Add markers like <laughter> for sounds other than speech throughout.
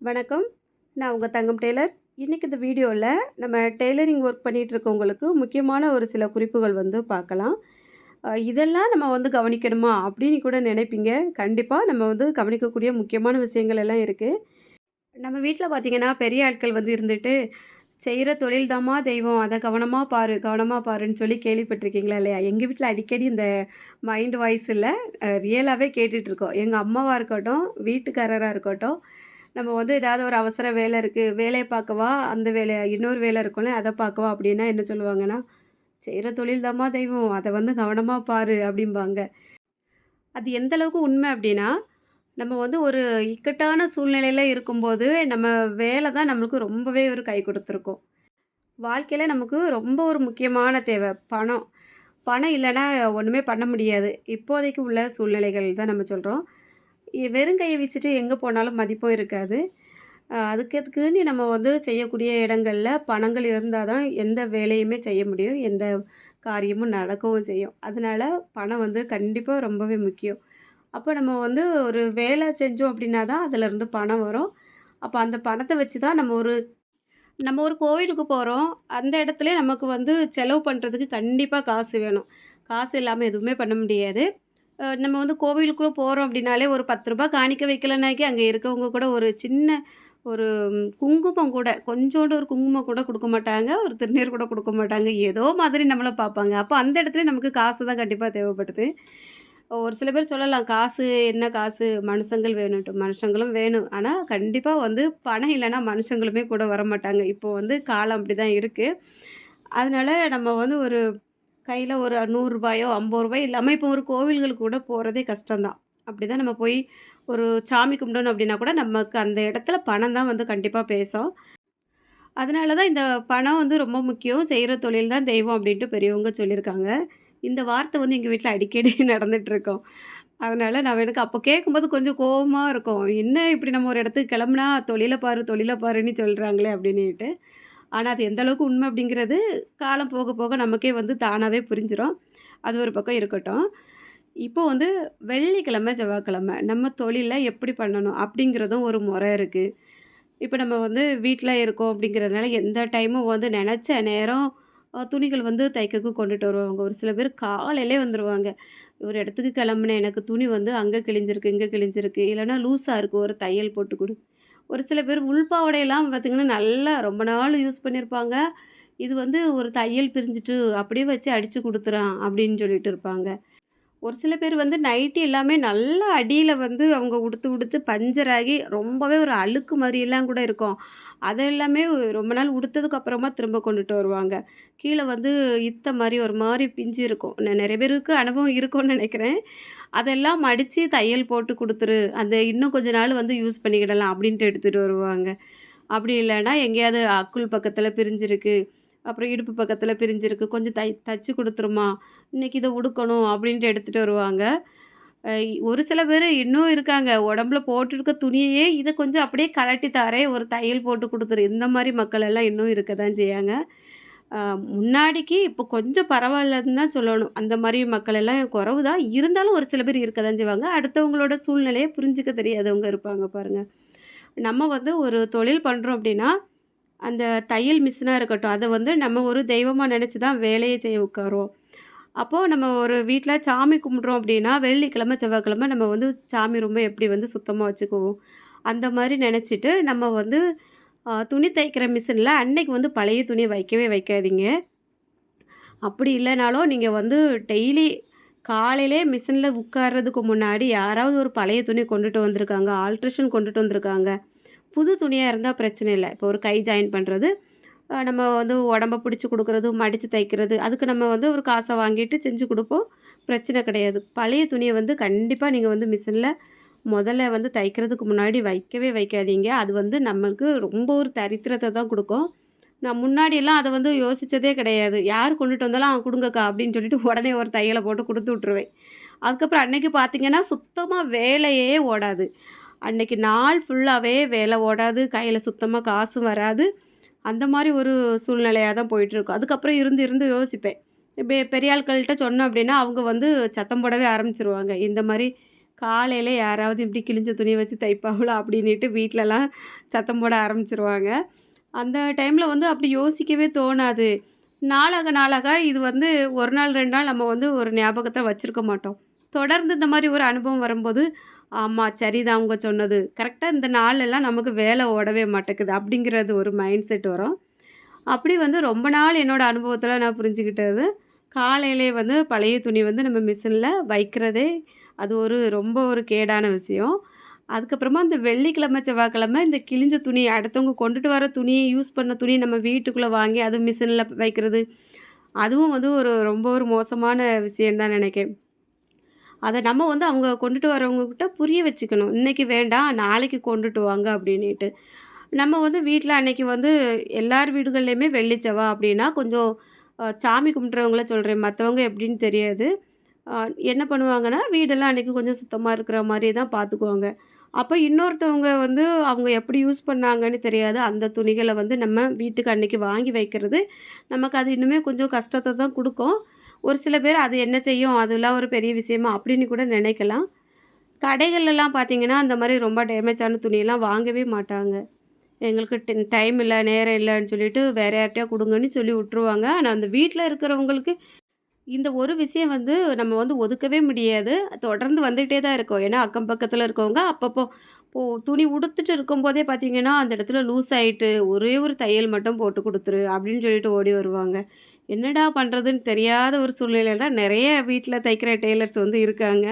வணக்கம். நான் உங்கள் தங்கம் டெய்லர். இன்றைக்கி இந்த வீடியோவில் நம்ம டெய்லரிங் ஒர்க் பண்ணிகிட்டு இருக்கவங்களுக்கு முக்கியமான ஒரு சில குறிப்புகள் வந்து பார்க்கலாம். இதெல்லாம் நம்ம வந்து கவனிக்கணுமா அப்படின்னு கூட நினைப்பீங்க. கண்டிப்பாக நம்ம வந்து கவனிக்கக்கூடிய முக்கியமான விஷயங்கள் எல்லாம் இருக்குது நம்ம வீட்டில் பார்த்தீங்கன்னா பெரிய ஆட்கள் வந்து இருந்துட்டு செய்கிற தொழில் தாம்மா தெய்வம். அதை கவனமாக பாரு கவனமாக பாருன்னு சொல்லி கேள்விப்பட்டிருக்கீங்களா இல்லையா? எங்கள் வீட்டில் அடிக்கடி இந்த மைண்ட் வாய்ஸில் ரியலாகவே கேட்டுட்ருக்கோம் எங்கள் அம்மாவாக இருக்கட்டும் வீட்டுக்காரராக இருக்கட்டும் நம்ம வந்து ஏதாவது ஒரு அவசர வேலை இருக்குது வேலையை பார்க்கவா? அந்த வேலையை இன்னொரு வேலை இருக்கும்ல அதை பார்க்கவா அப்படின்னா என்ன சொல்லுவாங்கன்னா செய்கிற தொழில் தாம்மா தெய்வம் அதை வந்து கவனமாக பாரு அப்படிம்பாங்க. அது எந்த அளவுக்கு உண்மை அப்படின்னா நம்ம வந்து ஒரு இக்கட்டான சூழ்நிலையில் இருக்கும்போது நம்ம வேலை தான் நம்மளுக்கு ரொம்பவே ஒரு கை கொடுத்துருக்கோம். வாழ்க்கையில் நமக்கு ரொம்ப ஒரு முக்கியமான தேவை பணம். பணம் இல்லைன்னா ஒன்றுமே பண்ண முடியாது. இப்போதைக்கு உள்ள சூழ்நிலைகள் தான் நம்ம சொல்கிறோம் வெறும் கையை வீசிட்டு எங்கே போனாலும் மதிப்பும் இருக்காது. அஹ் அதுக்கு நம்ம வந்து செய்யக்கூடிய இடங்களில் பணங்கள் இருந்தால் தான் எந்த வேலையுமே செய்ய முடியும். எந்த காரியமும் நடக்கவும் செய்யும். அதனால பணம் வந்து கண்டிப்பாக ரொம்பவே முக்கியம். அப்போ நம்ம வந்து ஒரு வேலை செஞ்சோம் அப்படின்னா தான் அதிலேருந்து பணம் வரும். அப்போ அந்த பணத்தை வச்சு தான் நம்ம ஒரு நம்ம ஒரு கோவிலுக்கு போகிறோம் அந்த இடத்துல நமக்கு வந்து செலவு பண்ணுறதுக்கு கண்டிப்பாக காசு வேணும். காசு இல்லாமல் எதுவுமே பண்ண முடியாது. நம்ம வந்து கோவிலுக்குள்ளே போகிறோம் அப்படின்னாலே ஒரு பத்து ரூபாய் காணிக்க வைக்கலனாக்கி அங்கே இருக்கவங்க கூட ஒரு சின்ன ஒரு குங்குமம் கூட கொஞ்சோண்டு ஒரு குங்குமம் கூட கொடுக்க மாட்டாங்க. ஒரு திருநீர் கூட கொடுக்க மாட்டாங்க. ஏதோ மாதிரி நம்மளை பார்ப்பாங்க. அப்போ அந்த இடத்துல நமக்கு காசு தான் கண்டிப்பாக தேவைப்படுது. ஒரு சில பேர் சொல்லலாம் காசு என்ன காசு? மனுஷங்கள் வேணும்ட்டு மனுஷங்களும் வேணும். ஆனால் கண்டிப்பாக வந்து பணம் இல்லைன்னா மனுஷங்களுமே கூட வர மாட்டாங்க இப்போ வந்து காலம் அப்படி தான் இருக்குது அதனால நம்ம வந்து ஒரு கையில் ஒரு நூறுரூபாயோ ஐம்பது ரூபாய் இல்லாமல் இப்போ ஒரு கோவில்களுக்கு கூட போகிறதே கஷ்டம்தான். அப்படி தான் நம்ம போய் ஒரு சாமி கும்பிடணும் அப்படின்னா கூட நமக்கு அந்த இடத்துல பணம் தான் வந்து கண்டிப்பாக பேசும். அதனால தான் இந்த பணம் வந்து ரொம்ப முக்கியம். செய்கிற தொழில் தான் தெய்வம் அப்படின்ட்டு பெரியவங்க சொல்லியிருக்காங்க. இந்த வார்த்தை வந்து எங்கள் வீட்டில் அடிக்கடி <laughs> நடந்துகிட்ருக்கோம் அதனால் நான் எனக்கு அப்போ கேட்கும்போது கொஞ்சம் கோவமாக இருக்கும். என்ன இப்படி நம்ம ஒரு இடத்துக்கு கிளம்புனா தொழிலை பாரு தொழிலை பாருன்னு சொல்கிறாங்களே அப்படின்னுட்டு. ஆனால் அது எந்த அளவுக்கு உண்மை அப்படிங்கிறது காலம் போக போக நமக்கே வந்து தானாகவே புரிஞ்சிடும் அது ஒரு பக்கம் இருக்கட்டும். இப்போ வந்து வெள்ளிக்கிழமை செவ்வாய்க்கிழமை நம்ம தொழிலில் எப்படி பண்ணணும் அப்படிங்கிறதும் ஒரு முறை இருக்குது இப்போ நம்ம வந்து வீட்டில் இருக்கோம் அப்படிங்கிறதுனால எந்த டைமும் வந்து நினச்ச நேரம் துணிகள் வந்து தைக்கக்கு கொண்டுட்டு வருவாங்க. ஒரு சில பேர் காலையிலே வந்துடுவாங்க ஒரு இடத்துக்கு கிளம்புனேன் எனக்கு துணி வந்து அங்கே கிழிஞ்சிருக்கு இங்கே கிழிஞ்சிருக்கு. இல்லைன்னா லூஸாக இருக்குது ஒரு தையல் போட்டு கொடு. ஒரு சில பேர் உள்பாவடையெல்லாம் பார்த்திங்கன்னா நல்லா ரொம்ப நாள் யூஸ் பண்ணியிருப்பாங்க. இது வந்து ஒரு தையல் பிரிஞ்சுட்டு அப்படியே வச்சு அடித்து கொடுத்துறான் அப்படின்னு சொல்லிட்டு இருப்பாங்க. ஒரு சில பேர் வந்து நைட்டி எல்லாமே நல்லா அடியில் வந்து அவங்க உடுத்து உடுத்து பஞ்சராகி ரொம்பவே ஒரு அழுக்கு மாதிரியெல்லாம் கூட இருக்கும். அதை எல்லாமே ரொம்ப நாள் உடுத்ததுக்கு அப்புறமா திரும்ப கொண்டுட்டு வருவாங்க. கீழே வந்து இத்த மாதிரி ஒரு மாதிரி பிஞ்சு இருக்கும். நிறைய பேருக்கு அனுபவம் இருக்கும்னு நினைக்கிறேன். அதெல்லாம் மடித்து தையல் போட்டு கொடுத்துரு. அந்த இன்னும் கொஞ்ச நாள் வந்து யூஸ் பண்ணிக்கிடலாம் அப்படின்ட்டு எடுத்துகிட்டு வருவாங்க. அப்படி இல்லைன்னா எங்கேயாவது அக்குள் பக்கத்தில் பிரிஞ்சிருக்கு. அப்புறம் இடுப்பு பக்கத்தில் பிரிஞ்சிருக்கு. கொஞ்சம் தை தச்சு கொடுத்துருமா. இன்னைக்கு இதை உடுக்கணும் அப்படின்ட்டு எடுத்துகிட்டு வருவாங்க. ஒரு சில பேர் இன்னும் இருக்காங்க. உடம்புல போட்டிருக்க துணியையே இதை கொஞ்சம் அப்படியே கலட்டி தாரே ஒரு தையல் போட்டு கொடுத்துரு. இந்த மாதிரி மக்கள் எல்லாம் இன்னும் இருக்க தான் செய்யாங்க. முன்னாடிக்கு இப்போ கொஞ்சம் பரவாயில்லன்னு தான் சொல்லணும். அந்த மாதிரி மக்கள் எல்லாம் குறவு தான். இருந்தாலும் ஒரு சில பேர் இருக்க தான் செய்வாங்க. அடுத்தவங்களோட சூழ்நிலையை புரிஞ்சுக்க தெரியாதவங்க இருப்பாங்க பாருங்கள் நம்ம வந்து ஒரு தொழில் பண்ணுறோம் அப்படின்னா அந்த தையல் மிஷினாக இருக்கட்டும் அதை வந்து நம்ம ஒரு தெய்வமாக நினச்சி தான் வேலையை செய்ய உட்காரோம் அப்போது நம்ம ஒரு வீட்டில் சாமி கும்பிட்றோம் அப்படின்னா வெள்ளிக்கிழமை செவ்வாய்க்கிழமை நம்ம வந்து சாமி ரொம்ப எப்படி வந்து சுத்தமாக வச்சுக்குவோம்? அந்த மாதிரி நினச்சிட்டு நம்ம வந்து துணி தைக்கிற மிஷினில் அன்னைக்கு வந்து பழைய துணியை வைக்கவே வைக்காதீங்க. அப்படி இல்லைனாலும் நீங்கள் வந்து டெய்லி காலையிலே மிஷினில் உட்கார்றதுக்கு முன்னாடி யாராவது ஒரு பழைய துணி கொண்டுட்டு வந்திருக்காங்க ஆல்ட்ரேஷன் கொண்டுட்டு வந்திருக்காங்க புது துணியாக இருந்தால் பிரச்சனை இல்லை. இப்போ ஒரு கை ஜாயின் பண்ணுறது நம்ம வந்து உடம்ப பிடிச்சி கொடுக்குறது மடித்து தைக்கிறது அதுக்கு நம்ம வந்து ஒரு காசை வாங்கிட்டு செஞ்சு கொடுப்போம். பிரச்சனை கிடையாது. பழைய துணியை வந்து கண்டிப்பாக நீங்கள் வந்து மிஷினில் முதல்ல வந்து தைக்கிறதுக்கு முன்னாடி வைக்கவே வைக்காதீங்க. அது வந்து நம்மளுக்கு ரொம்ப ஒரு தரித்திரத்தை தான் கொடுக்கும். நான் முன்னாடியெல்லாம் அதை வந்து யோசித்ததே கிடையாது. யார் கொண்டுட்டு வந்தாலும் அவன் கொடுங்கக்கா அப்படின்னு சொல்லிட்டு உடனே ஒரு தையலை போட்டு கொடுத்து விட்ருவேன் அதுக்கப்புறம் அன்னைக்கு பார்த்தீங்கன்னா சுத்தமாக வேலையே ஓடாது. அன்னைக்கு நாள் ஃபுல்லாகவே வேலை ஓடாது கையில் சுத்தமாக காசும் வராது. அந்த மாதிரி ஒரு சூழ்நிலையாக தான் போயிட்டுருக்கும். அதுக்கப்புறம் இருந்து இருந்து யோசிப்பேன். இப்போ பெரிய ஆட்கள்கிட்ட சொன்னோம் அப்படின்னா அவங்க வந்து சத்தம் போடவே ஆரம்பிச்சிருவாங்க. இந்த மாதிரி காலையில் யாராவது இப்படி கிழிஞ்ச துணி வச்சு தைப்பாங்களோ அப்படின்னுட்டு வீட்டிலலாம் சத்தம் போட ஆரம்பிச்சிருவாங்க. அந்த டைமில் வந்து அப்படி யோசிக்கவே தோணாது. நாளாக நாளாக இது வந்து ஒரு நாள் ரெண்டு நாள் நம்ம வந்து ஒரு ஞாபகத்தை வச்சிருக்க மாட்டோம். தொடர்ந்து இந்த மாதிரி ஒரு அனுபவம் வரும்போது, ஆமாம் சரிதான் அவங்க சொன்னது. கரெக்டாக இந்த நாளெல்லாம் நமக்கு வேலை ஓடவே மாட்டேங்குது. அப்படிங்கிறது ஒரு மைண்ட் செட் வரும். அப்படி வந்து ரொம்ப நாள் என்னோடய அனுபவத்தில் நான் புரிஞ்சுக்கிட்டது, காலையிலேயே வந்து பழைய துணி வந்து நம்ம மிஷினில் வைக்கிறதே, அது ஒரு ரொம்ப ஒரு கேடான விஷயம். அதுக்கப்புறமா இந்த வெள்ளிக்கிழமை, செவ்வாய்க்கிழமை இந்த கிழிஞ்ச துணி அடுத்தவங்க கொண்டுட்டு வர துணியை யூஸ் பண்ண துணி நம்ம வீட்டுக்குள்ளே வாங்கி அது மிஷினில் வைக்கிறது, அதுவும் வந்து ஒரு ரொம்ப ஒரு மோசமான விஷயம் தான் நினைக்கிறேன் அதை நம்ம வந்து அவங்க கொண்டுட்டு வரவங்கக்கிட்ட புரிய வச்சுக்கணும். இன்றைக்கி வேண்டாம், நாளைக்கு கொண்டுட்டு வாங்க அப்படின்ட்டு நம்ம வந்து வீட்டில் அன்னைக்கு வந்து எல்லார் வீடுகள்லையுமே வெள்ளி, செவ்வா அப்படின்னா கொஞ்சம் சாமி கும்பிட்றவங்கள சொல்கிறேன் மற்றவங்க எப்படின்னு தெரியாது. என்ன பண்ணுவாங்கன்னா, வீடெல்லாம் அன்றைக்கி கொஞ்சம் சுத்தமாக இருக்கிற மாதிரி தான் பார்த்துக்குவாங்க. அப்போ இன்னொருத்தவங்க வந்து அவங்க எப்படி யூஸ் பண்ணாங்கன்னு தெரியாது. அந்த துணிகளை வந்து நம்ம வீட்டுக்கு அன்றைக்கி வாங்கி வைக்கிறது, நமக்கு அது இன்னுமே கொஞ்சம் கஷ்டத்தை தான் கொடுக்கும் ஒரு சில பேர் அது என்ன செய்யும்? அதெல்லாம் ஒரு பெரிய விஷயமா அப்படின்னு கூட நினைக்கலாம். கடைகள்லாம் பார்த்தீங்கன்னா, அந்த மாதிரி ரொம்ப டேமேஜான துணியெல்லாம் வாங்கவே மாட்டாங்க. எங்களுக்கு டென் டைம் இல்லை நேரம் இல்லைன்னு சொல்லிட்டு வேற யார்ட்டயா கொடுங்கன்னு சொல்லி விட்டுருவாங்க. ஆனால் அந்த வீட்டில் இருக்கிறவங்களுக்கு இந்த ஒரு விஷயம் வந்து நம்ம வந்து ஒதுக்கவே முடியாது. தொடர்ந்து வந்துகிட்டே தான் இருக்கும். ஏன்னா அக்கம் பக்கத்தில் இருக்கவங்க அப்பப்போ இப்போ துணி உடுத்துட்டு இருக்கும்போதே பார்த்தீங்கன்னா, அந்த இடத்துல லூஸ் ஆகிட்டு ஒரே ஒரு தையல் மட்டும் போட்டு கொடுத்துரு அப்படின்னு சொல்லிட்டு ஓடி வருவாங்க. என்னடா பண்ணுறதுன்னு தெரியாத ஒரு சூழ்நிலையில் தான் நிறைய வீட்டில் தைக்கிற டெய்லர்ஸ் வந்து இருக்காங்க.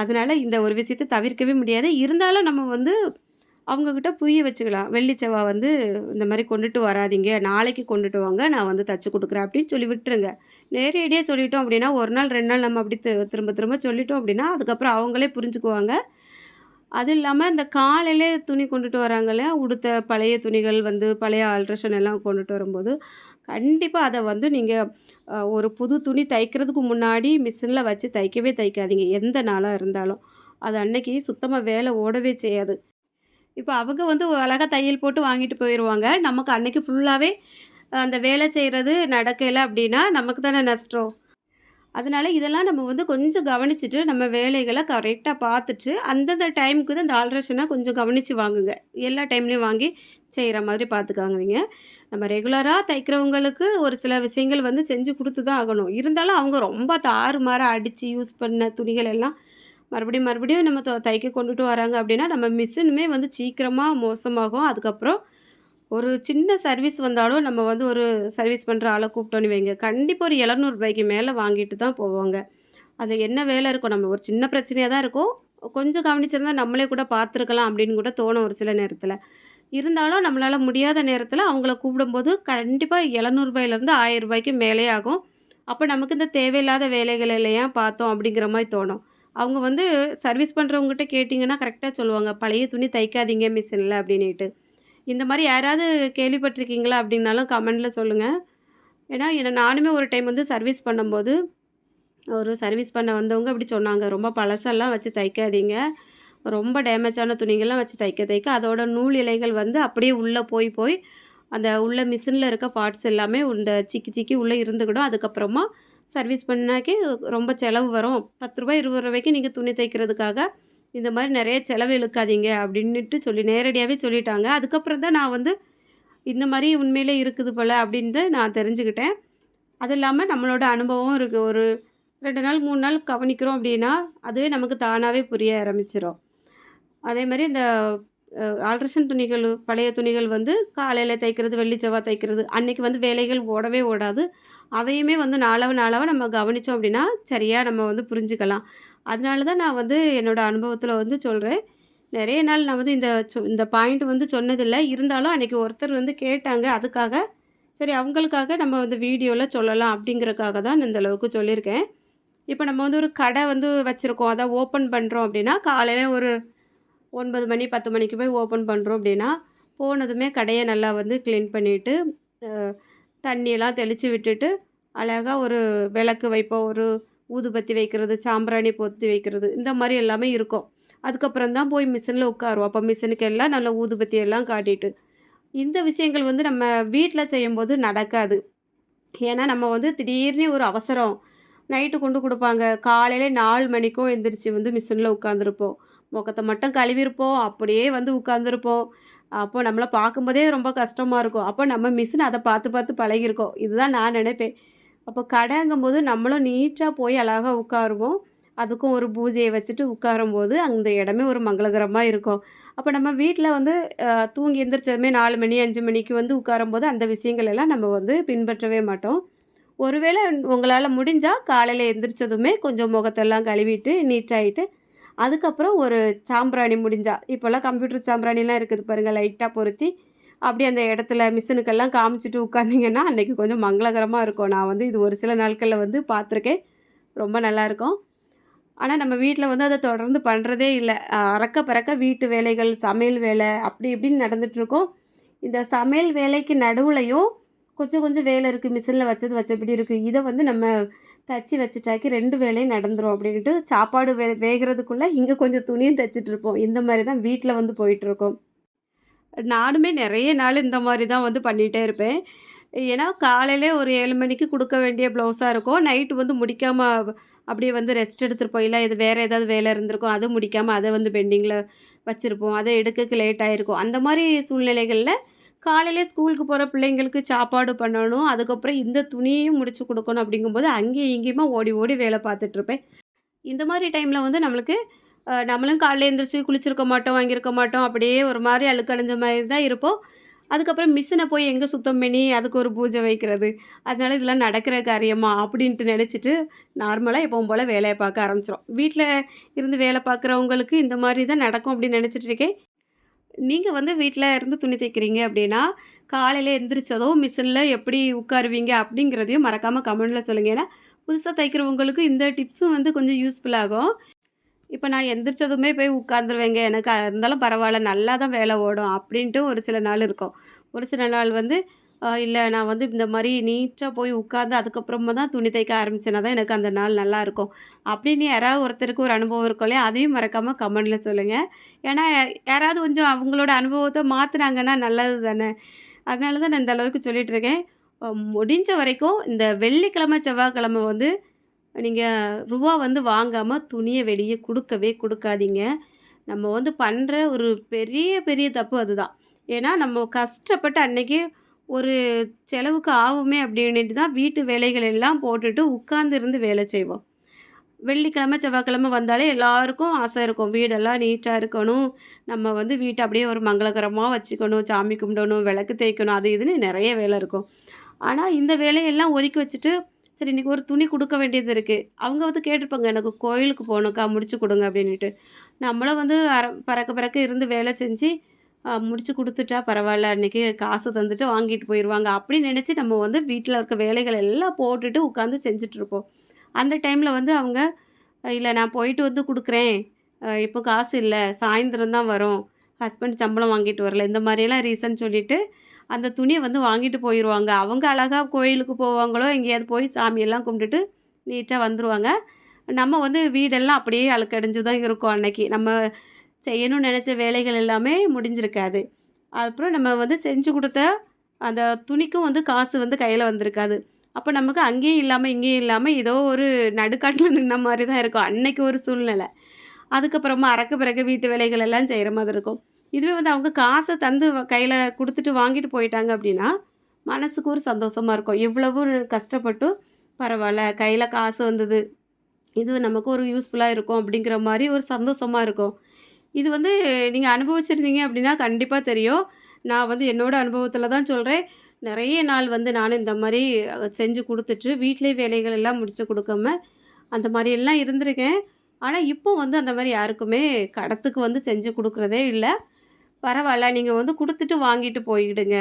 அதனால் இந்த ஒரு விஷயத்த தவிர்க்கவே முடியாது. இருந்தாலும் நம்ம வந்து அவங்கக்கிட்ட புரிய வச்சுக்கலாம். வெள்ளி, செவ்வா வந்து இந்த மாதிரி கொண்டுட்டு வராதீங்க. நாளைக்கு கொண்டுட்டு வாங்க. நான் வந்து தச்சு கொடுக்குறேன் அப்படின்னு சொல்லி விட்டுருங்க. நேரடியாக சொல்லிட்டோம் அப்படின்னா, ஒரு நாள் ரெண்டு நாள் நம்ம அப்படி திரும்ப திரும்ப சொல்லிட்டோம் அப்படின்னா, அதுக்கப்புறம் அவங்களே புரிஞ்சுக்குவாங்க. அது இல்லாமல் இந்த காலையிலே துணி கொண்டுட்டு வராங்களே உடுத்த பழைய துணிகள் வந்து பழைய ஆல்ட்ரேஷன் எல்லாம் கொண்டுட்டு வரும்போது, கண்டிப்பாக அதை வந்து நீங்கள் ஒரு புது துணி தைக்கிறதுக்கு முன்னாடி மிஷினில் வச்சு தைக்கவே தைக்காதீங்க. எந்த நாளாக இருந்தாலும். அது அன்னைக்கு சுத்தமாக வேலை ஓடவே செய்யாது. இப்போ அவங்க வந்து அழகாக தையல் போட்டு வாங்கிட்டு போயிடுவாங்க நமக்கு அன்னைக்கு ஃபுல்லாகவே அந்த வேலை செய்கிறது நடக்கலை அப்படின்னா, நமக்கு தானே நஷ்டம். அதனால் இதெல்லாம் நம்ம வந்து கொஞ்சம் கவனிச்சுட்டு, நம்ம வேலைகளை கரெக்டாக பார்த்துட்டு, அந்தந்த டைமுக்கு தான் இந்த ஆல்ட்ரேஷனை கொஞ்சம் கவனித்து வாங்குங்க. எல்லா டைம்லேயும் வாங்கி செய்கிற மாதிரி பார்த்துக்காதீங்க. நம்ம ரெகுலராக தைக்கிறவங்களுக்கு ஒரு சில விஷயங்கள் வந்து செஞ்சு கொடுத்து தான் ஆகணும். இருந்தாலும் அவங்க ரொம்ப தாறுமாறா அடித்து யூஸ் பண்ண துணிகள் எல்லாம் மறுபடியும் மறுபடியும் நம்ம தைக்க கொண்டுட்டு வராங்க அப்படின்னா, நம்ம மிஷினுமே வந்து சீக்கிரமாக மோசமாகும். அதுக்கப்புறம் ஒரு சின்ன சர்வீஸ் வந்தாலும் நம்ம வந்து ஒரு சர்வீஸ் பண்ணுற ஆளை கூப்பிட்டோன்னு வைங்க, கண்டிப்பாக ஒரு எழுநூறுபாய்க்கு மேலே வாங்கிட்டு தான் போவாங்க. அது என்ன வேலை இருக்கும்? நம்ம ஒரு சின்ன பிரச்சனையாக தான் இருக்கும். கொஞ்சம் கவனிச்சிருந்தால் நம்மளே கூட பார்த்துருக்கலாம் அப்படின்னு கூட தோணும் ஒரு சில நேரத்தில் இருந்தாலும் நம்மளால் முடியாத நேரத்தில் அவங்கள கூப்பிடும்போது கண்டிப்பாக எழுநூறுபாயிலேருந்து ஆயிரம் ரூபாய்க்கு மேலே ஆகும். அப்போ நமக்கு இந்த தேவையில்லாத வேலைகளை ஏன் பார்த்தோம்? அப்படிங்கிற மாதிரி தோணும். அவங்க வந்து சர்வீஸ் பண்ணுறவங்ககிட்ட கேட்டிங்கன்னா கரெக்டாக சொல்லுவாங்க. பழைய துணி தைக்காதீங்க மிஷினில் அப்படின்ட்டு இந்த மாதிரி யாராவது கேள்விப்பட்டிருக்கீங்களா அப்படின்னாலும் கமெண்டில் சொல்லுங்கள் ஏன்னா என்னை நானுமே ஒரு டைம் வந்து சர்வீஸ் பண்ணும்போது, ஒரு சர்வீஸ் பண்ண வந்தவங்க அப்படி சொன்னாங்க. ரொம்ப பழசெல்லாம் வச்சு தைக்காதீங்க. ரொம்ப டேமேஜான துணிகள்லாம் வச்சு தைக்க தைக்க அதோட நூல் இலைகள் வந்து அப்படியே உள்ளே போய் போய் அந்த உள்ள மிஷினில் இருக்க பார்ட்ஸ் எல்லாமே இந்த சிக்கி சிக்கி உள்ளே இருந்துக்கிடும். அதுக்கப்புறமா சர்வீஸ் பண்ணாக்கே ரொம்ப செலவு வரும். பத்து ரூபாய் இருபது ரூபாய்க்கு நீங்கள் துணி தைக்கிறதுக்காக இந்த மாதிரி நிறைய செலவு இழுக்காதீங்க அப்படின்ட்டு சொல்லி நேரடியாகவே சொல்லிட்டாங்க. அதுக்கப்புறம் தான் நான் வந்து இந்த மாதிரி உண்மையிலே இருக்குது போல் அப்படின்னு நான் தெரிஞ்சுக்கிட்டேன். அது இல்லாமல் நம்மளோட அனுபவம் இருக்குது ஒரு ரெண்டு நாள் மூணு நாள் கவனிக்கிறோம் அப்படின்னா, அதுவே நமக்கு தானாகவே புரிய ஆரம்பிச்சிடும் அதே மாதிரி இந்த ஆல்ட்ரேஷன் துணிகள், பழைய துணிகள் வந்து காலையில் தைக்கிறது, வெள்ளி, செவ்வாய் தைக்கிறது, அன்றைக்கி வந்து வேலைகள் ஓடவே ஓடாது. அதையுமே வந்து நாளவு நாளவ நம்ம கவனித்தோம் அப்படின்னா, சரியாக நம்ம வந்து புரிஞ்சுக்கலாம். அதனால தான் நான் வந்து என்னோடய அனுபவத்தில் வந்து சொல்கிறேன் நிறைய நாள் நான் வந்து இந்த இந்த பாயிண்ட் வந்து சொன்னதில்லை இருந்தாலும் அன்றைக்கி ஒருத்தர் வந்து கேட்டாங்க. அதுக்காக சரி அவங்களுக்காக நம்ம வந்து வீடியோவில் சொல்லலாம் அப்படிங்கிறக்காக தான் இந்த அளவுக்கு சொல்லியிருக்கேன். இப்போ நம்ம வந்து ஒரு கடை வந்து வச்சுருக்கோம் அதான் ஓப்பன் பண்ணுறோம் அப்படின்னா, காலையில் ஒரு ஒன்பது மணி, 10 மணிக்கு போய் ஓப்பன் பண்ணுறோம் அப்படின்னா, போனதுமே கடையை நல்லா வந்து க்ளீன் பண்ணிவிட்டு தண்ணியெல்லாம் தெளித்து விட்டுட்டு, அழகா ஒரு விளக்கு வைப்போம். ஒரு ஊதுபத்தி வைக்கிறது, சாம்பிராணி பொத்தி வைக்கிறது, இந்த மாதிரி எல்லாமே இருக்கும். அதுக்கப்புறம் தான் போய் மிஷினில் உட்காருவோம். அப்போ மிஷினுக்கு எல்லாம் நல்ல ஊதுபத்தி எல்லாம் காட்டிட்டு. இந்த விஷயங்கள் வந்து நம்ம வீட்டில் செய்யும்போது நடக்காது. ஏன்னா நம்ம வந்து திடீர்னு ஒரு அவசரம், நைட்டு கொண்டு கொடுப்பாங்க காலையில் நாலு மணிக்கும் எந்திரிச்சு வந்து மிஷினில் உட்காந்துருப்போம். முகத்தை மட்டும் கழுவிருப்போம். அப்படியே வந்து உட்காந்துருப்போம். அப்போ நம்மள பார்க்கும்போதே ரொம்ப கஷ்டமாக இருக்கும். அப்போ நம்ம மிஷின் அதை பார்த்து பார்த்து பழகிருக்கோம் இதுதான் நான் நினைப்பேன் அப்போ கடைங்கும்போது நம்மளும் நீட்டாக போய் அழகாக உட்காருவோம். அதுக்கும் ஒரு பூஜையை வச்சுட்டு உட்காரும்போது, அந்த இடமே ஒரு மங்களகரமாக இருக்கும். அப்போ நம்ம வீட்டில் வந்து தூங்கி எந்திரிச்சதுமே நாலு மணி, அஞ்சு மணிக்கு வந்து உட்காரும்போது, அந்த விஷயங்கள் எல்லாம் நம்ம வந்து பின்பற்றவே மாட்டோம். ஒருவேளை உங்களால் முடிஞ்சால் காலையில் எந்திரிச்சதுமே கொஞ்சம் முகத்தெல்லாம் கழுவிட்டு, நீட்டாயிட்டு, அதுக்கப்புறம் ஒரு சாம்பிராணி முடிஞ்சா இப்போல்லாம் கம்ப்யூட்டர் சாம்பிராணிலாம் இருக்குது பாருங்கள் லைட்டாக பொருத்தி, அப்படியே அந்த இடத்துல மிஷினுக்கெல்லாம் காமிச்சிட்டு உட்காந்தீங்கன்னா, அன்றைக்கி கொஞ்சம் மங்களகரமாக இருக்கும். நான் வந்து இது ஒரு சில நாட்களில் வந்து பார்த்துருக்கேன். ரொம்ப நல்லாயிருக்கும். ஆனால் நம்ம வீட்டில் வந்து அதை தொடர்ந்து பண்ணுறதே இல்லை அறக்க பறக்க வீட்டு வேலைகள், சமையல் வேலை அப்படி இப்படின்னு நடந்துகிட்ருக்கோம் இந்த சமையல் வேலைக்கு நடுவுலையும் கொஞ்சம் கொஞ்சம் வேலை இருக்குது மிஷினில் வச்சது வச்சபடி இருக்குது இதை வந்து நம்ம தச்சு வச்சுட்டாக்கி ரெண்டு வேலையும் நடந்துரும் அப்படின்ட்டு சாப்பாடு வே வேகிறதுக்குள்ளே இங்கே கொஞ்சம் துணியும் தச்சுட்ருப்போம். இந்த மாதிரி தான் வீட்டில் வந்து போயிட்டுருக்கோம் நானுமே நிறைய நாள் இந்த மாதிரி தான் வந்து பண்ணிகிட்டே இருப்பேன். ஏன்னா, காலையிலே ஒரு ஏழு மணிக்கு கொடுக்க வேண்டிய ப்ளவுஸாக இருக்கும். நைட்டு வந்து முடிக்காமல் அப்படியே வந்து ரெஸ்ட் எடுத்துருப்போம் இல்லை இது வேறு ஏதாவது வேலை இருந்திருக்கும். அத முடிக்காமல் அதை வந்து பெண்டிங்கில் வச்சுருப்போம் அதை எடுக்கக்கு லேட் ஆகிருக்கும் அந்த மாதிரி சூழ்நிலைகளில் காலையிலே ஸ்கூலுக்கு போகிற பிள்ளைங்களுக்கு சாப்பாடு பண்ணணும். அதுக்கப்புறம் இந்த துணியையும் முடிச்சு கொடுக்கணும் அப்படிங்கும்போது, அங்கேயும் இங்கேயுமா ஓடி ஓடி வேலை பார்த்துட்ருப்பேன் இந்த மாதிரி டைமில் வந்து நம்மளுக்கு நம்மளும் காலையில் எழுந்திரிச்சு குளிச்சிருக்க மாட்டோம், வாங்கியிருக்க மாட்டோம். அப்படியே ஒரு மாதிரி அழுக்கடைஞ்ச மாதிரி தான் இருப்போம். அதுக்கப்புறம் மிஷினை போய் எங்கே சுத்தம் பண்ணி, அதுக்கு ஒரு பூஜை வைக்கிறது. அதனால இதெல்லாம் நடக்கிற காரியமா? அப்படின்ட்டு நினச்சிட்டு நார்மலாக எப்பவும் போல் வேலையை பார்க்க ஆரம்பிச்சிடும் வீட்டில் இருந்து வேலை பார்க்குறவங்களுக்கு இந்த மாதிரி தான் நடக்கும் அப்படின்னு நினச்சிட்ருக்கேன் நீங்கள் வந்து வீட்டில் இருந்து துணி தைக்கிறீங்க அப்படின்னா, காலையில் எந்திரிச்சதும் மிஷினில் எப்படி உட்காருவீங்க? அப்படிங்கிறதையும் மறக்காமல் கமெண்டில் சொல்லுங்க. ஏன்னா, புதுசாக தைக்கிறவங்களுக்கு இந்த டிப்ஸும் வந்து கொஞ்சம் யூஸ்ஃபுல் ஆகும். நான் எந்திரிச்சதுமே போய் உட்காந்துருவேங்க. எனக்கு இருந்தாலும் பரவாயில்ல நல்லா தான் வேலை ஓடும் அப்படின்ட்டு ஒரு சில நாள் இருக்கும். ஒரு சில நாள் வந்து இல்லை நான் வந்து இந்த மாதிரி நீட்டாக போய் உட்காந்து அதுக்கப்புறமா தான் துணி தைக்க ஆரம்பிச்சேன்னா தான் எனக்கு அந்த நாள் நல்லாயிருக்கும். அப்படின்னு யாராவது ஒருத்தருக்கு ஒரு அனுபவம் இருக்கும் இல்லையா? அதையும் மறக்காமல் கமெண்டில் சொல்லுங்கள் ஏன்னா, யாராவது கொஞ்சம் அவங்களோட அனுபவத்தை மாற்றுனாங்கன்னா நல்லது தானே! அதனால தான் நான் இந்த அளவுக்கு சொல்லிகிட்ருக்கேன் முடிஞ்ச வரைக்கும் இந்த வெள்ளிக்கிழமை, செவ்வாய்க்கிழமை வந்து நீங்கள் ரூபா வந்து வாங்காமல் துணியை வெளியே கொடுக்கவே கொடுக்காதீங்க நம்ம வந்து பண்ணுற ஒரு பெரிய பெரிய தப்பு அதுதான். ஏன்னா, நம்ம கஷ்டப்பட்டு அன்றைக்கி ஒரு செலவுக்கு ஆகுமே அப்படின்னுட்டு தான் வீட்டு வேலைகள் எல்லாம் போட்டுட்டு உட்கார்ந்து இருந்து வேலை செய்வோம். வெள்ளிக்கிழமை, செவ்வாய்க்கிழமை வந்தாலே எல்லாருக்கும் ஆசை இருக்கும். வீடெல்லாம் நீட்டாக இருக்கணும். நம்ம வந்து வீட்டை அப்படியே ஒரு மங்களகரமாக வச்சுக்கணும். சாமி கும்பிடணும், விளக்கு தேய்க்கணும், அது இதுன்னு நிறைய வேலை இருக்கும். ஆனால் இந்த வேலையெல்லாம் ஒதுக்கி வச்சுட்டு, சரி இன்றைக்கி ஒரு துணி கொடுக்க வேண்டியது இருக்குது அவங்க வந்து கேட்டிருப்பாங்க "எனக்கு கோயிலுக்கு போகணுக்கா முடிச்சு கொடுங்க அப்படின்னுட்டு. நம்மளும் வந்து அர பறக்க பறக்க இருந்து வேலை செஞ்சு, முடிச்சு கொடுத்துட்டா பரவாயில்ல அன்றைக்கி காசு தந்துட்டு வாங்கிட்டு போயிடுவாங்க அப்படின்னு நினச்சி நம்ம வந்து வீட்டில் இருக்க வேலைகள் எல்லாம் போட்டுட்டு உட்காந்து செஞ்சுட்ருப்போம். அந்த டைமில் வந்து அவங்க, இல்லை நான் போயிட்டு வந்து கொடுக்குறேன் இப்போ காசு இல்லை சாயந்தரம் தான் வரும். ஹஸ்பண்ட் சம்பளம் வாங்கிட்டு வரல." இந்த மாதிரியெல்லாம் ரீசன் சொல்லிவிட்டு அந்த துணியை வந்து வாங்கிட்டு போயிடுவாங்க அவங்க அழகாக கோயிலுக்கு போவாங்களோ, எங்கேயாவது போய் சாமியெல்லாம் கும்பிட்டுட்டு நீட்டாக வந்துடுவாங்க நம்ம வந்து வீடெல்லாம் அப்படியே அழுக்கடைஞ்சு தான் இருக்கும் அன்னைக்கு. நம்ம செய்யணும்னு நினச்ச வேலைகள் எல்லாமே முடிஞ்சிருக்காது. அப்புறம் நம்ம வந்து செஞ்சு கொடுத்த அந்த துணிக்கும் வந்து காசு வந்து கையில் வந்திருக்காது. அப்போ நமக்கு அங்கேயும் இல்லாமல் இங்கேயும் இல்லாமல் ஏதோ ஒரு நடுக்காட்டில் நின்ன மாதிரி தான் இருக்கும். அன்னைக்கு ஒரு சூழ்நிலை. அதுக்கப்புறமா அறக்க பிறகு வீட்டு வேலைகள் எல்லாம் செய்கிற மாதிரி இருக்கும். இதுவே வந்து அவங்க காசை தந்து வ கொடுத்துட்டு வாங்கிட்டு போயிட்டாங்க அப்படின்னா, மனசுக்கு ஒரு சந்தோஷமாக இருக்கும். இவ்வளவு கஷ்டப்பட்டும் பரவாயில்ல கையில் காசு வந்தது. இது நமக்கு ஒரு யூஸ்ஃபுல்லாக இருக்கும் அப்படிங்கிற மாதிரி ஒரு சந்தோஷமாக இருக்கும். இது வந்து நீங்கள் அனுபவிச்சிருந்தீங்க அப்படின்னா கண்டிப்பாக தெரியும். நான் வந்து என்னோடய அனுபவத்தில் தான் சொல்கிறேன் நிறைய நாள் வந்து நானும் இந்த மாதிரி செஞ்சு கொடுத்துட்டு வீட்டிலே வேலைகள் எல்லாம் முடித்து கொடுக்காம அந்த மாரியெல்லாம் இருந்திருக்கேன். ஆனால் இப்போ வந்து அந்த மாதிரி யாருக்குமே கடத்துக்கு வந்து செஞ்சு கொடுக்குறதே இல்லை பரவாயில்ல நீங்கள் வந்து கொடுத்துட்டு வாங்கிட்டு போயிடுங்க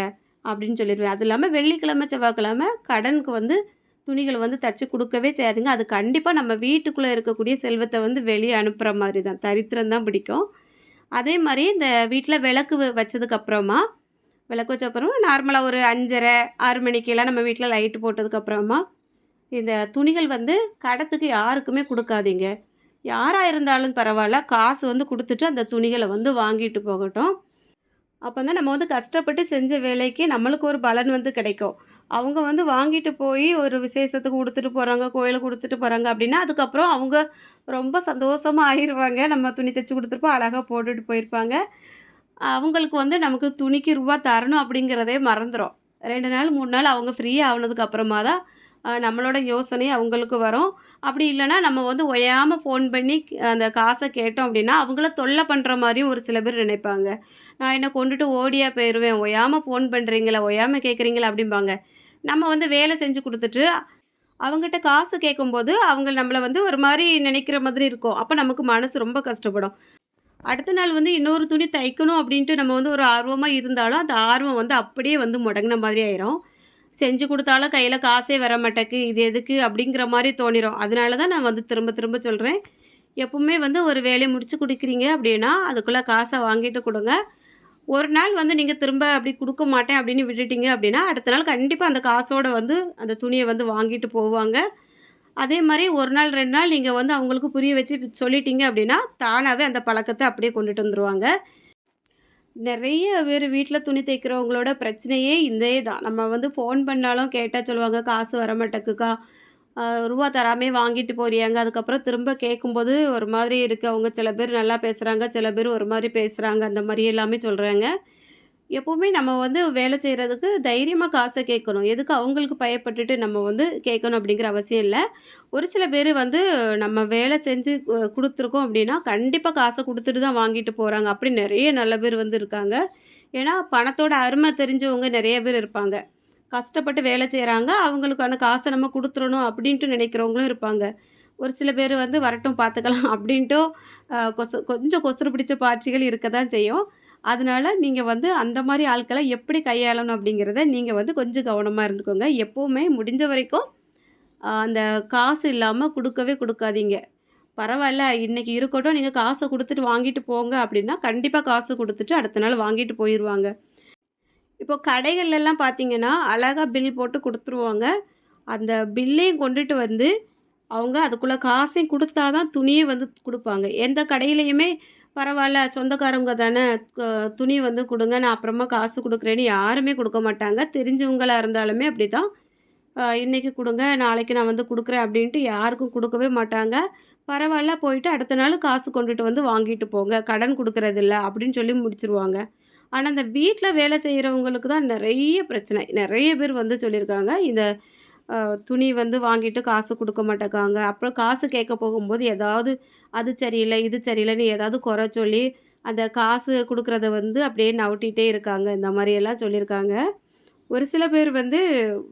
அப்படின்னு சொல்லிடுவேன் அதுவும் இல்லாமல் வெள்ளிக்கிழமை, செவ்வாய்க்கிழமை கடனுக்கு வந்து துணிகள் வந்து தச்சு கொடுக்கவே செய்யாதுங்க அது கண்டிப்பாக நம்ம வீட்டுக்குள்ளே இருக்கக்கூடிய செல்வத்தை வந்து வெளியே அனுப்புகிற மாதிரி தான். தரித்திரம் தான் பிடிக்கும். அதே மாதிரி இந்த வீட்டில் விளக்கு வச்சதுக்கப்புறமா, விளக்கு வச்சப்புறமா நார்மலாக ஒரு 5:30, 6 மணிக்கெல்லாம் நம்ம வீட்டில் லைட்டு போட்டதுக்கப்புறமா, இந்த துணிகள் வந்து கடத்துக்கு யாருக்குமே கொடுக்காதீங்க யாராக இருந்தாலும் பரவாயில்ல காசு வந்து கொடுத்துட்டு அந்த துணிகளை வந்து வாங்கிட்டு போகட்டும். அப்போ தான் நம்ம வந்து கஷ்டப்பட்டு செஞ்ச வேலைக்கு நம்மளுக்கு ஒரு பலன் வந்து கிடைக்கும். அவங்க வந்து வாங்கிட்டு போய் ஒரு விசேஷத்துக்கு கொடுத்துட்டு போகிறாங்க கோயிலுக்கு கொடுத்துட்டு போகிறாங்க அப்படின்னா அதுக்கப்புறம் அவங்க ரொம்ப சந்தோஷமாக ஆயிடுவாங்க நம்ம துணி தைச்சி கொடுத்துருப்போம் அழகாக போட்டுட்டு போயிருப்பாங்க. அவங்களுக்கு வந்து நமக்கு துணிக்கு ரூபா தரணும் அப்படிங்கிறதே மறந்துடும் ரெண்டு நாள் மூணு நாள் அவங்க ஃப்ரீயாக ஆனதுக்கு அப்புறமா தான் நம்மளோட யோசனை அவங்களுக்கு வரும். அப்படி இல்லைன்னா நம்ம வந்து ஒயாமல் ஃபோன் பண்ணி அந்த காசை கேட்டோம் அப்படின்னா அவங்கள தொல்லை பண்ணுற மாதிரியும் ஒரு சில பேர் நினைப்பாங்க. நான் என்ன கொண்டுட்டு ஓடியா போயிடுவேன் ஒயாமல் ஃபோன் பண்ணுறீங்களா ஒயாமல் கேட்குறீங்களா அப்படிம்பாங்க. நம்ம வந்து வேலை செஞ்சு கொடுத்துட்டு அவங்ககிட்ட காசு கேட்கும்போது அவங்க நம்மளை வந்து ஒரு மாதிரி நினைக்கிற மாதிரி இருக்கும். அப்போ நமக்கு மனசு ரொம்ப கஷ்டப்படும். அடுத்த நாள் வந்து இன்னொரு துணி தைக்கணும் அப்படின்ட்டு நம்ம வந்து ஒரு ஆர்வமாக இருந்தாலும் அந்த ஆர்வம் வந்து அப்படியே வந்து முடங்கின மாதிரி ஆயிரும். செஞ்சு கொடுத்தாலும் கையில் காசே வர மாட்டேக்கு இது எதுக்கு அப்படிங்கிற மாதிரி தோணிடும் அதனால தான் நான் வந்து திரும்ப திரும்ப சொல்கிறேன் எப்பவுமே வந்து ஒரு வேலையை முடிச்சு கொடுக்குறீங்க அப்படின்னா அதுக்குள்ளே காசை வாங்கிட்டு கொடுங்க. ஒரு நாள் வந்து நீங்கள் திரும்ப அப்படி கொடுக்க மாட்டேன் அப்படின்னு விட்டுட்டீங்க அப்படின்னா அடுத்த நாள் கண்டிப்பாக அந்த காசோடு வந்து அந்த துணியை வந்து வாங்கிட்டு போவாங்க. அதே மாதிரி ஒரு நாள் ரெண்டு நாள் நீங்கள் வந்து அவங்களுக்கு புரிய வச்சு சொல்லிட்டீங்க அப்படின்னா தானாகவே அந்த பழக்கத்தை அப்படியே கொண்டுட்டு வந்துருவாங்க. நிறைய பேர் வீட்டில் துணி தைக்கிறவங்களோட பிரச்சனையே இதே தான் நம்ம வந்து ஃபோன் பண்ணாலும் கேட்டால் சொல்லுவாங்க காசு வர மாட்டேக்குக்கா ரூபா தராமே வாங்கிட்டு போறியாங்க. அதுக்கப்புறம் திரும்ப கேட்கும்போது ஒரு மாதிரி இருக்குது அவங்க சில பேர் நல்லா பேசுகிறாங்க சில பேர் ஒரு மாதிரி பேசுகிறாங்க அந்த மாதிரி எல்லாமே சொல்கிறாங்க எப்போவுமே நம்ம வந்து வேலை செய்கிறதுக்கு தைரியமாக காசை கேட்கணும். எதுக்கு அவங்களுக்கு பயப்பட்டுட்டு நம்ம வந்து கேட்கணும் அப்படிங்கிற அவசியம் இல்லை. ஒரு சில பேர் வந்து நம்ம வேலை செஞ்சு கொடுத்துருக்கோம் அப்படின்னா கண்டிப்பாக காசை கொடுத்துட்டு தான் வாங்கிட்டு போகிறாங்க அப்படி நிறைய நல்ல பேர் வந்து இருக்காங்க. ஏன்னா பணத்தோட அருமை தெரிஞ்சவங்க நிறைய பேர் இருப்பாங்க. கஷ்டப்பட்டு வேலை செய்கிறாங்க அவங்களுக்கான காசை நம்ம கொடுத்துடணும் அப்படின்ட்டு நினைக்கிறவங்களும் இருப்பாங்க. ஒரு சில பேர் வந்து வரட்டும் பார்த்துக்கலாம் அப்படின்ட்டும் கொசு கொஞ்சம் கொசுறு பிடிச்ச பாட்சிகள் இருக்க தான் செய்யும். அதனால நீங்கள் வந்து அந்த மாதிரி ஆட்களை எப்படி கையாளணும் அப்படிங்கிறத நீங்கள் வந்து கொஞ்சம் கவனமாக இருந்துக்கோங்க. எப்போவுமே முடிஞ்ச வரைக்கும் அந்த காசு இல்லாமல் கொடுக்கவே கொடுக்காதீங்க. பரவாயில்ல இன்றைக்கி இருக்கட்டும் நீங்கள் காசை கொடுத்துட்டு வாங்கிட்டு போங்க அப்படின்னா கண்டிப்பாக காசு கொடுத்துட்டு அடுத்த நாள் வாங்கிட்டு போயிடுவாங்க இப்போ கடைகள்லாம் பார்த்தீங்கன்னா அழகாக பில் போட்டு கொடுத்துருவாங்க. அந்த பில்லையும் கொண்டுட்டு வந்து அவங்க அதுக்குள்ளே காசையும் கொடுத்தா தான் துணியே வந்து கொடுப்பாங்க. எந்த கடையிலையுமே பரவாயில்ல சொந்தக்காரங்க தானே துணி வந்து கொடுங்க நான் அப்புறமா காசு கொடுக்குறேன்னு யாருமே கொடுக்க மாட்டாங்க. தெரிஞ்சவங்களாக இருந்தாலுமே அப்படி தான் இன்றைக்கி கொடுங்க நாளைக்கு நான் வந்து கொடுக்குறேன் அப்படின்ட்டு யாருக்கும் கொடுக்கவே மாட்டாங்க. பரவாயில்ல போயிட்டு அடுத்த நாள் காசு கொண்டுட்டு வந்து வாங்கிட்டு போங்க. கடன் கொடுக்கறதில்ல அப்படின்னு சொல்லி முடிச்சிருவாங்க. ஆனால் அந்த வீட்டில் வேலை செய்கிறவங்களுக்கு தான் நிறைய பிரச்சனை. நிறைய பேர் வந்து சொல்லியிருக்காங்க இந்த துணி வந்து வாங்கிட்டு காசு கொடுக்க மாட்டேக்காங்க. அப்புறம் காசு கேட்க போகும்போது ஏதாவது அது சரியில்லை இது சரியில்லைன்னு ஏதாவது குறை சொல்லி அந்த காசு கொடுக்குறத வந்து அப்படியே நவட்டிகிட்டே இருக்காங்க. இந்த மாதிரியெல்லாம் சொல்லியிருக்காங்க. ஒரு சில பேர் வந்து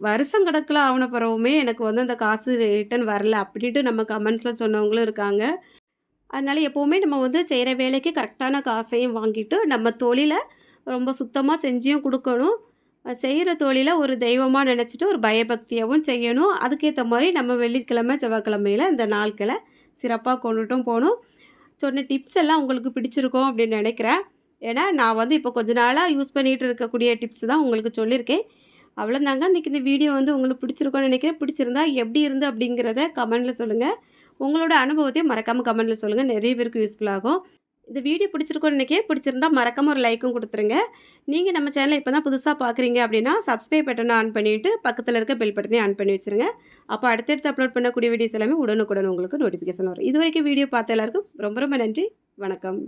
வருஷம் கணக்கில் ஆன பிறவுமே எனக்கு வந்து அந்த காசு ரிட்டன் வரல அப்படின்ட்டு நம்ம கமெண்ட்ஸில் சொன்னவங்களும் இருக்காங்க. அதனால் எப்போவுமே நம்ம வந்து செய்கிற வேலைக்கு கரெக்டான காசையும் வாங்கிட்டு நம்ம தொழிலை ரொம்ப சுத்தமாக செஞ்சியும் கொடுக்கணும். செய்கிற தொழிலை ஒரு தெய்வமாக நினச்சிட்டு ஒரு பயபக்தியாகவும் செய்யணும். அதுக்கேற்ற மாதிரி நம்ம வெள்ளிக்கிழமை செவ்வாய்க்கிழமையில் இந்த நாட்களை சிறப்பாக கொண்டுட்டும் போகணும். சொன்ன டிப்ஸ் எல்லாம் உங்களுக்கு பிடிச்சிருக்கும் அப்படின்னு நினைக்கிறேன். ஏன்னா நான் வந்து இப்போ கொஞ்ச நாளாக யூஸ் பண்ணிகிட்டு இருக்கக்கூடிய டிப்ஸ் தான் உங்களுக்கு சொல்லியிருக்கேன். அவ்வளோதாங்க இன்றைக்கி இந்த வீடியோ வந்து உங்களுக்கு பிடிச்சிருக்கோன்னு நினைக்கிறேன். பிடிச்சிருந்தா எப்படி இருந்து அப்படிங்கிறத கமெண்டில் சொல்லுங்கள் உங்களோட அனுபவத்தையும் மறக்காமல் கமெண்டில் சொல்லுங்கள் நிறைய பேருக்கு யூஸ்ஃபுல் ஆகும். இந்த வீடியோ பிடிச்சிருக்கோம் நினைக்கிறேன். பிடிச்சிருந்தா மறக்காமல் ஒரு லைக்கும் கொடுத்துருங்க. நீங்கள் நம்ம சேனலை இப்போ தான் புதுசாக பார்க்குறீங்க அப்படின்னா சப்ஸ்கிரைப் பட்டனை ஆன் பண்ணிவிட்டு பக்கத்தில் இருக்க பெல் பட்டனே ஆன் பண்ணி வச்சுருங்க. அப்போ அடுத்தடுத்து அப்லோட் பண்ணக்கூடிய வீடியோஸ் எல்லாமே உடனுக்குடன் உங்களுக்கு நோட்டிஃபிகேஷன் வரும். இது வரைக்கும் வீடியோ பார்த்த எல்லாருக்கும் ரொம்ப ரொம்ப நன்றி. வணக்கம்.